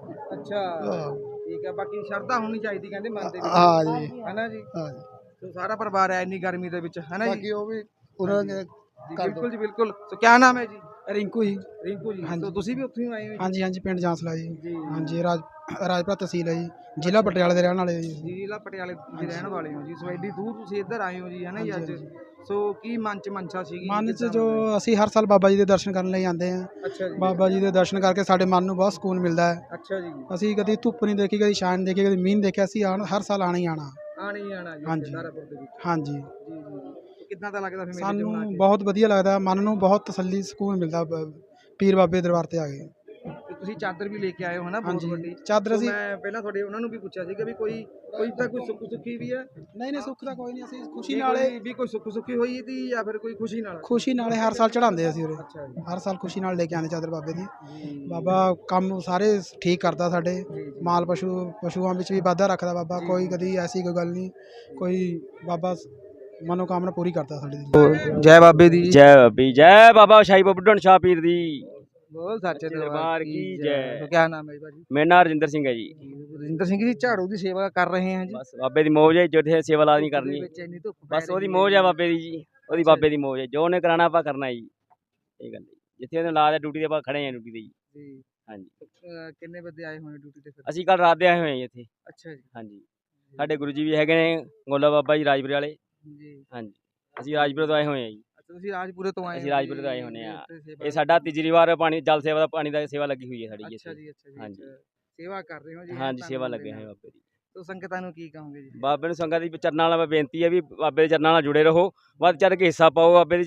ਅੱਛਾ ਠੀਕ ਹੈ ਬਾਕੀ ਸ਼ਰਧਾ ਹੋਣੀ ਚਾਹੀਦੀ ਕਹਿੰਦੇ ਮਨ ਦੇ ਵਿੱਚ।
ਹਾਂ ਜੀ।
ਹੈਨਾ ਜੀ?
ਹਾਂ ਜੀ।
ਸੋ ਸਾਰਾ ਪਰਿਵਾਰ ਹੈ ਇੰਨੀ ਗਰਮੀ ਦੇ ਵਿੱਚ ਹੈਨਾ ਜੀ?
ਬਾਕੀ ਉਹ ਵੀ ਉਹਨਾਂ ਨੇ
ਜੀ, ਬਿਲਕੁਲ ਜੀ ਬਿਲਕੁਲ। ਸੋ ਕੀ ਨਾਮ ਹੈ ਜੀ?
ਰਿੰਕੂ ਜੀ।
ਰਿੰਕੂ ਜੀ। ਸੋ ਤੁਸੀਂ ਵੀ ਉੱਥੋਂ ਹੀ ਆਏ ਹੋ ਜੀ?
ਹਾਂਜੀ ਹਾਂਜੀ ਪਿੰਡ ਜਾਂਸਲਾ ਜੀ।
ਜੀ।
ਹਾਂਜੀ ਰਾਜ ਰਾਜਪੁਰਾ ਤਹਿਸੀਲ ਹੈ ਜੀ। ਜ਼ਿਲ੍ਹਾ ਪਟਿਆਲੇ ਦੇ ਰਹਿਣ ਵਾਲੇ ਜੀ
ਜੀ। ਜ਼ਿਲ੍ਹਾ ਪਟਿਆਲੇ ਦੇ ਰਹਿਣ ਵਾਲੇ ਹੋ ਜੀ। ਸੋ ਐਡੀ ਦੂਰ ਤੁਸੀਂ ਇੱਧਰ ਆਏ ਹੋ ਜੀ ਹੈਨਾ ਜੀ ਅੱਜ? ਸੋ ਕੀ ਮਨ ਚ ਮਨਸ਼ਾ ਸੀਗੀ
ਮਨ 'ਚ ਜੋ ਅਸੀਂ ਹਰ ਸਾਲ ਬਾਬਾ ਜੀ ਦੇ ਦਰਸ਼ਨ ਕਰਨ ਲਈ ਆਉਂਦੇ ਹਾਂ।
ਅੱਛਾ ਜੀ।
ਬਾਬਾ ਜੀ ਦੇ ਦਰਸ਼ਨ ਕਰਕੇ ਸਾਡੇ ਮਨ ਨੂੰ ਬਹੁਤ ਸਕੂਨ ਮਿਲਦਾ ਹੈ।
ਅੱਛਾ ਜੀ।
ਅਸੀਂ ਕਦੀ ਧੁੱਪ ਨਹੀਂ ਦੇਖੀ ਕਦੀ ਛਾਂ ਨਹੀਂ ਦੇਖੀ ਕਦੀ ਮੀਂਹ ਨਹੀਂ ਦੇਖਿਆ ਅਸੀਂ ਆਉਣ ਹਰ ਸਾਲ ਆਣਾ ਹੀ ਆਣਾ
ਆਣਾ ਆਣਾ ਜੀ
ਹਾਂਜੀ।
ਤਾਰਾਪੁਰ ਦੇ ਵਿੱਚ।
ਹਾਂਜੀ।
ਜੀ ਜੀ ਕਿੱਦਾਂ ਦਾ ਲੱਗਦਾ ਫਿਰ ਮੇਲੇ ਚ
ਸਾਨੂੰ
ਕੇ?
ਬਹੁਤ ਵਧੀਆ ਲੱਗਦਾ। ਮਨ ਨੂੰ ਬਹੁਤ ਤਸੱਲੀ ਸਕੂਨ ਮਿਲਦਾ ਬ- ਪੀਰ ਬਾਬੇ ਦਰਬਾਰ ਤੇ ਆ
ਤੇ ਤੁਸੀਂ ਚਾਦਰ ਵੀ ਲੈ ਕੇ ਆਏ ਹੋ ਹਨਾ ਬਹੁਤ
ਹਾਂਜੀ।
ਵੱਡੀ।
ਚਾਦਰ
ਸੋ
ਅਸੀਂ
ਮੈਂ ਪਹਿਲਾਂ ਤੁਹਾਡੇ ਉਹਨਾਂ ਨੂੰ ਵੀ ਪੁੱਛਿਆ ਸੀਗਾ ਵੀ ਕੋਈ ਕੋਈ ਤਾਂ ਕੋਈ ਸੁੱਖ ਸੁੱਖੀ ਵੀ ਹੈ?
ਨਹੀਂ ਨਹੀਂ ਸੁੱਖ ਦਾ ਕੋਈ ਨਹੀਂ ਅਸੀਂ ਖੁਸ਼ੀ
ਵੀ
ਨਾਲੇ
ਕੋਈ- ਵੀ ਕੋਈ ਸੁੱਖ ਸੁੱਖੀ ਹੋਈ ਸੀ ਜਾਂ ਫਿਰ ਕੋਈ ਖੁਸ਼ੀ ਨਾਲ?
ਖੁਸ਼ੀ ਨਾਲੇ ਹਰ ਸਾਲ ਚੜਾਉਂਦੇ ਅਸੀਂ ਉਰੇ।
ਅੱਛਾ ਜੀ।
ਹਰ ਸਾਲ ਖੁਸ਼ੀ ਨਾਲ ਲੈ ਕੇ ਆਉਂਦੇ ਚਾਦਰ ਬਾਬੇ ਦੀ।
ਜੀ
ਬਾਬਾ ਕੰਮ ਸਾਰੇ ਠੀਕ ਕਰਦਾ ਸਾਡੇ।
ਜੀ, ਜੀ।
ਮਾਲ ਪਸ਼ੂ ਪਸ਼ੂਆਂ ਵਿੱਚ ਵੀ ਵਾਧਾ ਰੱਖਦਾ ਬਾਬਾ। ਕੋਈ ਕਦੀ ਐਸੀ ਕੋਈ ਗੱਲ ਨਹੀਂ। ਕੋਈ ਬਾਬਾ ਮਨੋਕਾਮਨਾ ਪੂਰੀ ਕਰਦਾ ਸਾਡੇ ਦੀ।
ਜੈ ਬਾਬੇ ਦੀ।
ਜੈ ਬਾਬੀ ਜੈ ਬਾਬਾ ਸ਼ਾਹੀ ਬੱਬਡਣ ਸ਼ਾਹ ਪੀਰ ਦੀ।
ਬੋਲ ਸੱਚੇ
ਦਰਬਾਰ ਕੀ ਜੈ।
ਕੀ ਨਾਮ ਹੈ ਜੀ ਭਾਜੀ?
ਮੇਰਾ ਨਾਂ ਰਜਿੰਦਰ ਸਿੰਘ ਹੈ ਜੀ।
ਰਜਿੰਦਰ ਸਿੰਘ ਜੀ ਝਾੜੂ ਦੀ ਸੇਵਾ ਕਰ ਰਹੇ ਹਾਂ ਜੀ।
ਬਸ ਬਾਬੇ ਦੀ ਮੌਜ ਹੈ ਜਿੱਥੇ ਸੇਵਾ ਲਾ ਨਹੀਂ
ਧੁੱਪ ਦੇ
ਕਰਨੀ ਬਸ ਉਹਦੀ ਮੌਜ ਹੈ ਬਾਬੇ ਦੀ ਜੀ। ਉਹਦੀ ਬਾਬੇ ਦੀ ਮੌਜ ਹੈ। ਜੋ ਉਹਨੇ ਕਰਾਣਾ ਆਪਾਂ ਕਰਨਾ ਜੀ। ਇਹ ਗੱਲ ਹੈ। ਜਿੱਥੇ ਉਹਨੇ ਲਾ ਦੇ ਡਿਊਟੀ ਤੇ ਆਪਾਂ ਖੜੇ ਹਾਂ ਡਿਊਟੀ ਤੇ ਜੀ। ਹਾਂਜੀ।
ਕਿੰਨੇ ਬੰਦੇ ਆਏ ਹੋਏ ਡਿਊਟੀ ਤੇ
ਅਸੀਂ ਕੱਲ ਰਾਤ ਦੇ ਆਏ ਹੋਏ ਹਾਂ ਇੱਥੇ।
ਅੱਛਾ ਜੀ।
ਹਾਂਜੀ। ਸਾਡੇ ਗੁਰੂ ਜੀ ਵੀ ਹੈਗੇ ਨੇ ਗੋਲਾ ਬਾਬਾ ਜੀ ਰਾਜਪੁਰੇ ਵਾਲੇ।
ਜੀ।
ਹਾਂਜੀ। ਅਸੀਂ ਰਾਜਪੁਰੇ ਤੋਂ ਆਏ ਹੋਏ ਹਾਂ ਜੀ।
ਤੁਸੀਂ ਰਾਜਪੁਰੇ ਤੋਂ ਆਏ
ਅਸੀਂ ਰਾਜਪੁਰੇ ਤੋਂ ਆਏ ਹੋਏ ਹਾਂ।
ਇੱਥੇ ਸੇਵਾ
ਇਹ ਸਾਡਾ ਤੀਜੀ ਵਾਰ ਪਾਣੀ ਜਲ ਸੇਵਾ ਦਾ ਪਾਣੀ ਦਾ ਸੇਵਾ ਲੱਗੀ ਹੋਈ ਹੈ ਸਾਡੀ ਜੀ
ਅੱਛਾ ਜੀ ਅੱਛਾ ਜੀ
ਹਾਂਜੀ।
ਅੱਛਾ। ਸੇਵਾ ਕਰ ਰਹੇ ਹੋ ਜੀ
ਹਾਂਜੀ ਸੇਵਾ ਲੱਗੇ ਹੋਏ ਬਾਬੇ ਦੀ।
ਤੋ ਸੰਗਤਾਂ ਨੂੰ ਕੀ ਕਹੋਗੇ ਜੀ?
ਬਾਬੇ ਨੂੰ ਸੰਗਤ ਦੀ ਚਰਨਾਂ ਨਾਲ ਬੇਨਤੀ ਹੈ ਵੀ ਬਾਬੇ ਦੇ ਚਰਨਾਂ ਨਾਲ ਜੁੜੇ ਰਹੋ। ਵੱਧ ਚੜ ਕੇ ਹਿੱਸਾ ਪਾਓ ਬਾਬੇ ਦੀ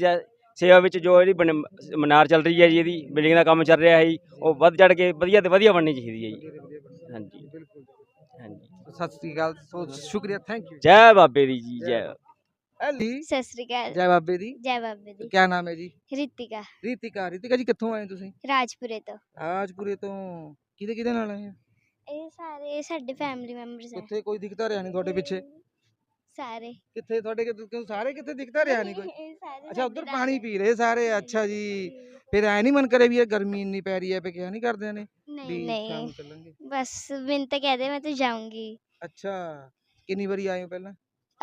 ਸੇਵਾ ਵਿੱਚ ਜੋ ਇਹਦੀ ਮਨਾਰ ਚੱਲ ਰਹੀ ਹੈ ਜੀ ਇਹਦੀ ਬਿਲਡਿੰਗ ਦਾ ਕੰਮ ਚੱਲ ਰਿਹਾ ਹੈ ਜੀ ਉਹ ਵੱਧ ਚੜ ਕੇ ਵਧੀਆ ਤੇ ਵਧੀਆ ਬਣਨੀ ਚਾਹੀਦੀ ਹੈ ਜੀ। ਹਾਂਜੀ।
ਬਿਲਕੁਲ
ਹਾਂਜੀ।
ਸਤਿ ਸ੍ਰੀ ਅਕਾਲ ਸੋ ਸ਼ੁਕਰੀਆ ਥੈਂਕ ਯੂ
ਜੈ ਬਾਬੇ ਦੀ ਜੀ ਜੈ।
ਅਲੀ
ਸਤਿ ਸ੍ਰੀ ਅਕਾਲ
ਜੈ ਬਾਬੇ ਦੀ
ਜੈ ਬਾਬੇ ਦੀ
ਕੀ ਨਾਮ ਹੈ ਜੀ
ਰਿਤਿਕਾ
ਰੀਤਿਕਾ ਰੀਤਿਕਾ ਜੀ ਕਿੱਥੋਂ ਆਏ ਤੁਸੀਂ
ਰਾਜਪੁਰੇ ਤੋਂ
ਰਾਜਪੁਰੇ ਤੋਂ ਕਿਹਦੇ ਕਿਹਦੇ ਨਾਲ ਆਏ ਆ
ਇਹ ਸਾਰੇ ਸਾਡੇ ਫੈਮਿਲੀ ਮੈਂਬਰਸ ਹੈ
ਕਿੱਥੇ ਕੋਈ ਦਿਖਦਾ ਰਿਹਾ ਨਹੀਂ ਤੁਹਾਡੇ ਪਿੱਛੇ
ਸਾਰੇ
ਕਿੱਥੇ ਤੁਹਾਡੇ ਕਿੱਥੇ- ਕਿਉਂ ਸਾਰੇ ਕਿੱਥੇ ਦਿਖਦਾ ਰਿਹਾ ਨਹੀਂ ਕੋਈ
ਇਹ ਸਾਰੇ
ਅੱਛਾ ਉਧਰ
ਸਾਡੇ
ਪਾਣੀ
ਨਾਲ-
ਪੀ ਰਹੇ ਸਾਰੇ ਅੱਛਾ ਜੀ ਫਿਰ ਐ ਨਹੀਂ ਮਨ ਕਰੇ ਵੀ ਇਹ ਗਰਮੀ ਇੰਨੀ ਪੈ ਰਹੀ ਹੈ ਪੇ ਕਿਹਾ ਨਹੀਂ ਕਰਦੇ ਨੇ
ਨਹੀਂ
ਵੀ ਸ਼ਾਮ
ਨਹੀਂ
ਨੂੰ ਚੱਲਾਂਗੇ
ਬਸ ਮੈਨੂੰ ਤਾਂ ਕਹਦੇ ਮੈਂ ਤਾਂ ਜਾਊਂਗੀ
ਅੱਛਾ ਕਿੰਨੀ ਵਾਰੀ ਆਏ ਹੋ ਪਹਿਲਾਂ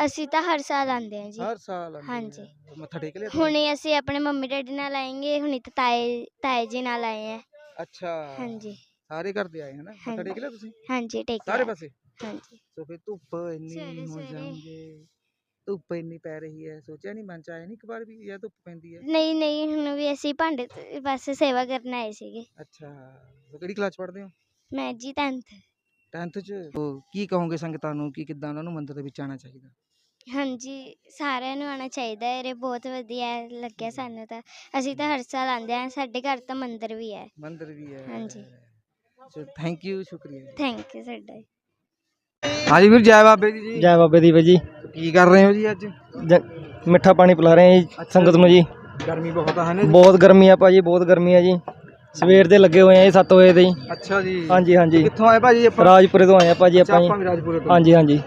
ਅਸੀਂ ਤਾਂ ਹਰ ਸਾਲ ਆਉਂਦੇ ਹਾਂ ਜੀ।
ਹਰ ਸਾਲ ਆਉਂਦੇ
ਹਾਂਜੀ।
ਆ। ਮੱਥਾ ਟੇਕ ਲਿਆ ਤੁਸੀਂ?
ਹੁਣੇ ਅਸੀਂ ਆਪਣੇ ਮੰਮੀ ਡੈਡੀ ਨਾਲ ਆਏਂਗੇ ਹੁਣੇ ਤਾਂ ਤਾਏ ਤਾਏ ਜੀ ਨਾਲ ਆਏ ਆ।
ਅੱਛਾ।
ਹਾਂਜੀ।
ਸਾਰੇ ਘਰ ਦੇ ਆਏ ਹਨਾ? ਮੱਥਾ
ਹਾਂਜੀ।
ਟੇਕ ਲਿਆ ਤੁਸੀਂ?
ਹਾਂਜੀ ਟੇਕ
ਸਾਰੇ
ਲਿਆ।
ਪਾਸੇ?
ਹਾਂਜੀ।
ਸੋ ਫਿਰ ਧੁੱਪ ਇੰਨੀ
ਸਵੇਰੇ-
ਹੋ
ਸਵੇਰੇ।
ਜਾਂਦੀ ਧੁੱਪ ਇੰਨੀ ਪੈ ਰਹੀ ਹੈ। ਸੋਚਿਆ ਨਹੀਂ ਮਨ ਚ ਆਇਆ ਨਹੀਂ ਇੱਕ ਵਾਰ ਵੀ ਜਾਂ ਧੁੱਪ ਪੈਂਦੀ ਹੈ?
ਨਹੀਂ ਨਹੀਂ ਹੁਣ ਵੀ ਅਸੀਂ ਭਾਂਡੇ ਧ- ਬਸ ਸੇਵਾ ਕਰਨ ਆਏ ਸੀਗੇ।
ਅੱਛਾ। ਸੋ ਕਿਹੜੀ ਕਲਾਸ ਪੜ੍ਹਦੇ ਹੋ?
ਮੈਂ ਜੀ 10th
10th ਚ। ਸੋ ਕੀ ਕਹੋਗੇ ਸੰਗਤਾਂ ਨੂੰ ਕਿ ਕਿੱਦਾਂ ਉਹਨਾਂ ਨੂੰ ਮੰਦਿਰ ਦੇ ਵਿੱਚ ਆਉਣਾ ਚਾਹੀਦਾ?
ਹਾਂਜੀ ਸਾਰਿਆਂ ਨੂੰ ਆਉਣਾ ਚਾਹੀਦਾ ਹੈ ਇਹ ਬਹੁਤ ਵਧੀਆ ਲੱਗਿਆ ਸਾਨੂੰ ਤਾਂ। ਅਸੀਂ ਤਾਂ ਹਰ ਸਾਲ ਆਉਂਦੇ ਹਾਂ ਸਾਡੇ ਘਰ ਤਾਂ ਮੰਦਿਰ ਵੀ ਹੈ।
ਮੰਦਿਰ ਵੀ ਹੈ।
ਹਾਂਜੀ।
ਸੋ ਥੈਂਕ ਯੂ ਸ਼ੁਕਰੀਆ
ਥੈਂਕ ਯੂ ਸਾਡਾ ਜੀ।
ਹਾਂਜੀ ਵੀਰ ਜੈ ਬਾਬੇ ਦੀ ਜੀ।
ਜੈ ਬਾਬੇ ਦੀ ਜੀ।
ਕੀ ਕਰ ਰਹੇ ਹੋ ਜੀ ਅੱਜ?
ਜ- ਮਿੱਠਾ ਪਾਣੀ ਪਿਲਾ ਰਹੇ ਆ ਜੀ ਸੰਗਤ ਨੂੰ ਜੀ।
ਗਰਮੀ ਬਹੁਤ ਆ ਹੈ ਨਾ ਜੀ?
ਬਹੁਤ ਗਰਮੀ ਆ ਭਾਜੀ ਬਹੁਤ ਗਰਮੀ ਆ ਜੀ। ਸਵੇਰ ਦੇ ਲੱਗੇ ਹੋਏ ਆ ਜੀ 7 ਵਜੇ ਦੇ ਜੀ
ਅੱਛਾ ਜੀ।
ਹਾਂਜੀ ਹਾਂਜੀ।
ਕਿੱਥੋਂ ਆਏ ਭਾਜੀ ਆਪਾਂ?
ਰਾਜਪੁਰੇ ਤੋਂ ਆਏ ਆ ਭਾਜੀ
ਅੱਛਾ,
ਆਪਾਂ ਜੀ।
ਤੋਂ।
ਹਾਂਜੀ ਹਾਂਜੀ।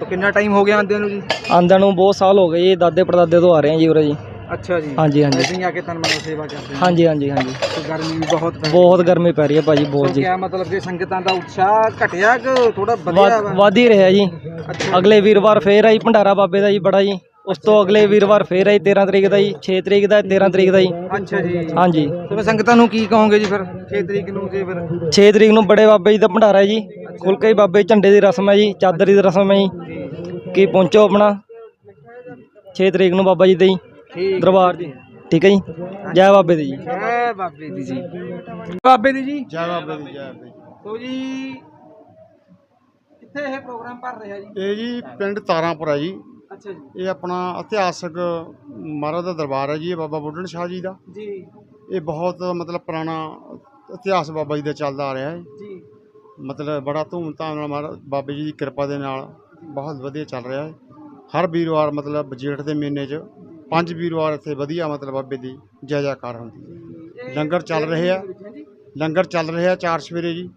ਤਾਂ ਕਿੰਨਾ ਟਾਈਮ ਹੋ ਗਿਆ ਆਂਦਿਆਂ ਨੂੰ ਜੀ?
ਆਂਦਿਆਂ ਨੂੰ ਬਹੁਤ ਸਾਲ ਹੋ ਗਏ ਜੀ ਦਾਦੇ ਪੜਦਾਦੇ ਤੋਂ ਆ ਰਹੇ ਆ ਜੀ ਉਰੇ ਜੀ।
ਅੱਛਾ ਜੀ।
ਹਾਂਜੀ ਹਾਂਜੀ।
ਅਸੀਂ ਆ ਕੇ ਤਨ ਮਨ ਸੇਵਾ ਕਰਦੇ ਹਾਂ।
ਹਾਂਜੀ ਹਾਂਜੀ ਹਾਂਜੀ।
ਤੇ ਗਰਮੀ ਵੀ ਬਹੁਤ ਪੈ
ਬਹੁਤ ਗਰਮੀ ਪੈ ਰਹੀ ਹੈ ਭਾਜੀ ਬਹੁਤ ਜੀ।
ਕਿਆ ਮਤਲਬ ਕਿ ਸੰਗਤਾਂ ਦਾ ਉਤਸ਼ਾਹ ਘਟਿਆ ਕਿ ਥੋੜਾ ਵਧਿਆ ਵਾ?
ਵਧ ਹੀ ਰਿਹਾ ਜੀ। ਅਗਲੇ ਵੀਰਵਾਰ ਫੇਰ ਆਈ ਭੰਡਾਰਾ ਬਾਬੇ ਦਾ ਜੀ ਬੜਾ ਜੀ। ਉਸ ਤੋਂ ਅਗਲੇ ਵੀਰਵਾਰ ਫੇਰ ਆਈ 13 ਤਰੀਕ ਦਾ ਜੀ 6 ਤਰੀਕ ਦਾ 13 ਤਰੀਕ ਦਾ ਜੀ।
ਅੱਛਾ ਜੀ।
ਹਾਂਜੀ।
ਤੇ ਫਿਰ ਸੰਗਤਾਂ ਨੂੰ ਕੀ ਕਹੋਗੇ ਜੀ ਫਿਰ? 6 ਤਰੀਕ ਨੂੰ ਜੀ ਫਿਰ?
6 ਤਰੀਕ ਨੂੰ ਬੜੇ ਬਾਬੇ ਜੀ ਦਾ ਭੰਡਾਰਾ ਹੈ ਜੀ। ਖੁੱਲ੍ਹ ਕੇ ਹੀ ਬਾਬੇ ਝੰਡੇ ਦੀ ਰਸਮ ਹੈ ਜੀ ਚਾਦਰ ਦੀ ਰਸਮ ਹੈ ਜੀ। ਕੀ ਪਹੁੰਚੋ ਆਪਣਾ? 6 ਤਰੀਕ ਨੂੰ ਬਾਬਾ ਜੀ ਦੇ ਜੀ
ਠੀਕ।
ਦਰਬਾਰ ਜੀ। ਠੀਕ ਹੈ ਜੀ? ਜੈ ਬਾਬੇ ਦੀ ਜੀ।
ਜੈ ਬਾਬੇ ਦੀ ਜੀ। ਬਾਬੇ ਦੀ ਜੀ।
ਜੈ ਬਾਬੇ ਦੀ ਜੈ ਬਾਬੇ
ਸੋ ਜੀ ਕਿੱਥੇ ਇਹ ਪ੍ਰੋਗਰਾਮ ਭਰ ਰਿਹਾ ਜੀ?
ਇਹ ਜੀ ਪਿੰਡ ਤਾਰਾਂਪੁਰ ਹੈ ਜੀ।
ਅੱਛਾ ਜੀ।
ਇਹ ਆਪਣਾ ਇਤਿਹਾਸਕ ਮਹਾਰਾਜ ਦਾ ਦਰਬਾਰ ਹੈ ਜੀ ਇਹ ਬਾਬਾ ਬੁੱਢਣ ਸ਼ਾਹ ਜੀ ਦਾ।
ਜੀ।
ਇਹ ਬਹੁਤ ਮਤਲਬ ਪੁਰਾਣਾ ਇਤਿਹਾਸ ਬਾਬਾ ਜੀ ਦਾ ਚੱਲਦਾ ਆ ਰਿਹਾ ਹੈ।
ਜੀ।
ਮਤਲਬ ਬੜਾ ਧੂਮਧਾਮ ਨਾਲ ਮਹਾਰਾਜ ਬਾਬੇ ਜੀ ਦੀ ਕਿਰਪਾ ਦੇ ਨਾਲ ਬਹੁਤ ਵਧੀਆ ਚੱਲ ਰਿਹਾ ਹੈ। ਹਰ ਵੀਰਵਾਰ ਮਤਲਬ ਜੇਠ ਦੇ ਮਹੀਨੇ 'ਚ ਪੰਜ ਵੀਰਵਾਰ ਇੱਥੇ ਵਧੀਆ ਮਤਲਬ ਬਾਬੇ ਦੀ ਜੈ ਜੈਕਾਰ ਹੁੰਦੀ ਹੈ। ਲੰਗਰ ਚੱਲ ਰਹੇ ਆ। ਲੰਗਰ ਚੱਲ ਰਿਹਾ ਚਾਰ ਸਵੇਰੇ ਜੀ।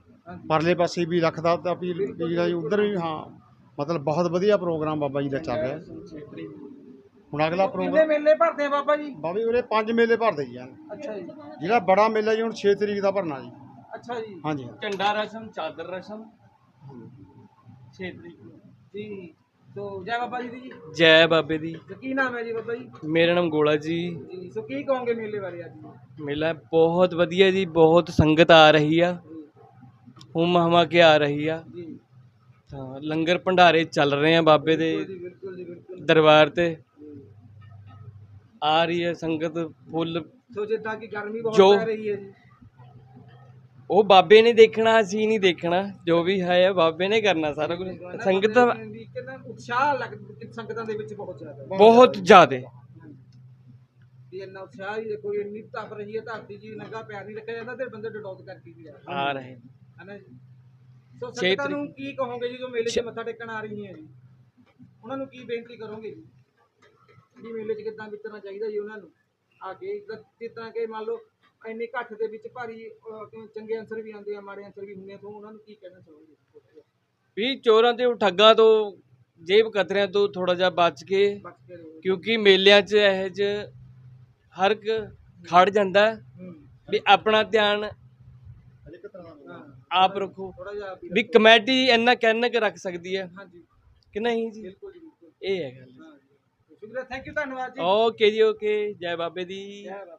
ਪਰਲੇ ਪਾਸੇ ਵੀ ਲੱਖ ਦਾ ਤਾਂ ਵੀ ਜਿਹੜਾ ਜੀ ਉਧਰ ਵੀ ਹਾਂ ਮਤਲਬ ਬਹੁਤ ਵਧੀਆ ਪ੍ਰੋਗਰਾਮ ਬਾਬਾ ਜੀ ਦਾ ਚੱਲ ਰਿਹਾ। ਹੁਣ ਅਗਲਾ
ਕਿੰਨੇ
ਪ੍ਰੋਗਰਾਮ
ਮੇਲੇ ਭਰਦੇ ਆ ਬਾਬਾ ਜੀ?
ਬਾਬੇ ਉਰੇ ਪੰਜ ਮੇਲੇ ਭਰਦੇ ਜੀ
ਅੱਛਾ ਜੀ।
ਜਿਹੜਾ ਬੜਾ ਮੇਲਾ ਜੀ ਹੁਣ 6 ਤਰੀਕ ਦਾ ਭਰਨਾ ਜੀ।
ਅੱਛਾ ਜੀ।
ਹਾਂਜੀ
ਝੰਡਾ ਰਸਮ ਚਾਦਰ ਰਸਮ। 6 ਤਰੀਕ
ਜੀ ਸੋ ਜੈ ਬਾਬਾ ਜੀ ਦੀ। ਜੀ
ਜੈ ਬਾਬੇ ਦੀ।
ਤੇ ਕੀ ਨਾਮ ਹੈ ਜੀ ਬਾਬਾ ਜੀ?
ਮੇਰਾ ਨਾਮ ਗੋਲਾ ਜੀ।
ਜੀ ਸੋ ਕੀ ਕਹੋਗੇ ਮੇਲੇ ਬਾਰੇ ਅੱਜ? ਜੀ
ਮੇਲਾ ਬਹੁਤ ਵਧੀਆ ਜੀ ਬਹੁਤ ਸੰਗਤ ਆ ਰਹੀ ਆ। ਹੁਮ ਹਮਾ ਕੇ ਆ ਰਹੀ ਆ।
ਜੀ।
ਲੰਗਰ ਭੰਡਾਰੇ ਚੱਲ ਰਹੇ ਆ ਬਾਬੇ ਦੇ
ਬਿਲਕੁਲ ਜੀ ਬਿਲਕੁਲ
ਦਰਬਾਰ ਤੇ। ਆ ਰਹੀ ਹੈ ਸੰਗਤ ਫੁੱਲ।
ਸੋ ਜਿੱਦਾਂ ਕਿ ਗਰਮੀ ਬਹੁਤ
ਜੋ-
ਪੈ ਰਹੀ ਹੈ ਜੀ।
ਉਹ ਬਾਬੇ ਨੇ ਦੇਖਣਾ ਅਸੀਂ ਨਹੀਂ ਦੇਖਣਾ। ਜੋ ਵੀ ਹੈ ਬਾਬੇ ਨੇ ਕਰਨਾ ਸਾਰਾ ਕੁਝ ਸੰਗਤ ਦਾ
ਦੀ ਕਿੰਨਾ ਉਤਸ਼ਾਹ ਲੱਗ ਸੰਗਤਾਂ ਦੇ ਵਿੱਚ ਬਹੁਤ ਜ਼ਿਆਦਾ। ਹੈ।
ਬਹੁਤ ਜ਼ਿਆਦੇ।
ਵੀ ਇੰਨਾ ਉਤਸ਼ਾਹ ਹੀ ਦੇਖੋ ਇੰਨੀ ਤਪ ਰਹੀ ਹੈ ਧਰਤੀ ਜੀ ਨੰਗਾ ਪੈਰ ਨਹੀਂ ਰੱਖਿਆ ਜਾਂਦਾ ਤੇ ਬੰਦੇ ਡਡੌਤ ਕਰਕੇ ਵੀ ਆ। ਰਹੇ
ਆ ਰਹੇ
ਹੈ ਨਾ ਜੀ? ਸੋ
ਛੇ
ਸੰਗਤਾਂ ਨੂੰ ਕੀ ਕਹੋਗੇ ਜੀ ਜੋ ਮੇਲੇ 'ਚ ਮੱਥਾ ਟੇਕਣ ਆ ਰਹੀਆਂ ਜੀ? ਉਹਨਾਂ ਨੂੰ ਕੀ ਬੇਨਤੀ ਕਰੋਗੇ ਜੀ? ਮੇਲੇ 'ਚ ਕਿੱਦਾਂ ਵਿਚਰਨਾ ਚਾਹੀਦਾ ਜੀ ਉਹਨਾਂ ਨੂੰ? ਆ ਕੇ ਜਿੱਦਾਂ- ਕਿ ਮੰਨ ਲਓ ਇੰਨੇ ਇਕੱਠ ਦੇ ਵਿੱਚ ਭਾਰੀ ਅਹ, ਚੰਗੇ ਆਨਸਰ ਵੀ ਆਉਂਦੇ ਆ ਮਾੜੇ ਆਨਸਰ ਵੀ ਹੁੰਦੇ ਆ ਤੋਂ ਉਹਨਾਂ ਨੂੰ ਕੀ ਕਹਿਣਾ ਚਾਹੋਗੇ?
ਵੀ ਚੋਰਾਂ ਤੇ ਠੱਗਾਂ ਤੋਂ ਜੇਬ ਕਤਰਿਆਂ ਤੋਂ ਥੋੜਾ ਜਿਹਾ ਬਚ ਕੇ
ਬਚ ਕੇ ਰਹੋ।
ਕਿਉਂਕਿ ਮੇਲਿਆਂ 'ਚ ਇਹ 'ਚ ਹਰ ਇੱਕ ਖੜ ਜਾਂਦਾ। ਹੈ। ਵੀ ਆਪਣਾ ਧਿਆਨ ਆਪ ਰੱਖੋ।
ਥੋੜਾ ਜਿਹਾ ਵੀ
ਵੀ ਕਮੇਟੀ ਇੰਨਾ ਕਹਿਣ ਕਿ ਰੱਖ ਸਕਦੀ ਹੈ।
ਹਾਂਜੀ।
ਕਿ ਨਹੀਂ ਜੀ?
ਬਿਲਕੁਲ ਜੀ ਬਿਲਕੁਲ।
ਇਹ ਹੈ ਗੱਲ
ਜੀ ਸ਼ੁਕਰੀਆ ਥੈਂਕ ਯੂ ਧੰਨਵਾਦ ਜੀ।
ਓਕੇ ਜੀ ਓਕੇ ਜੈ ਬਾਬੇ ਦੀ।
ਜੈ ਬਾਬਾ।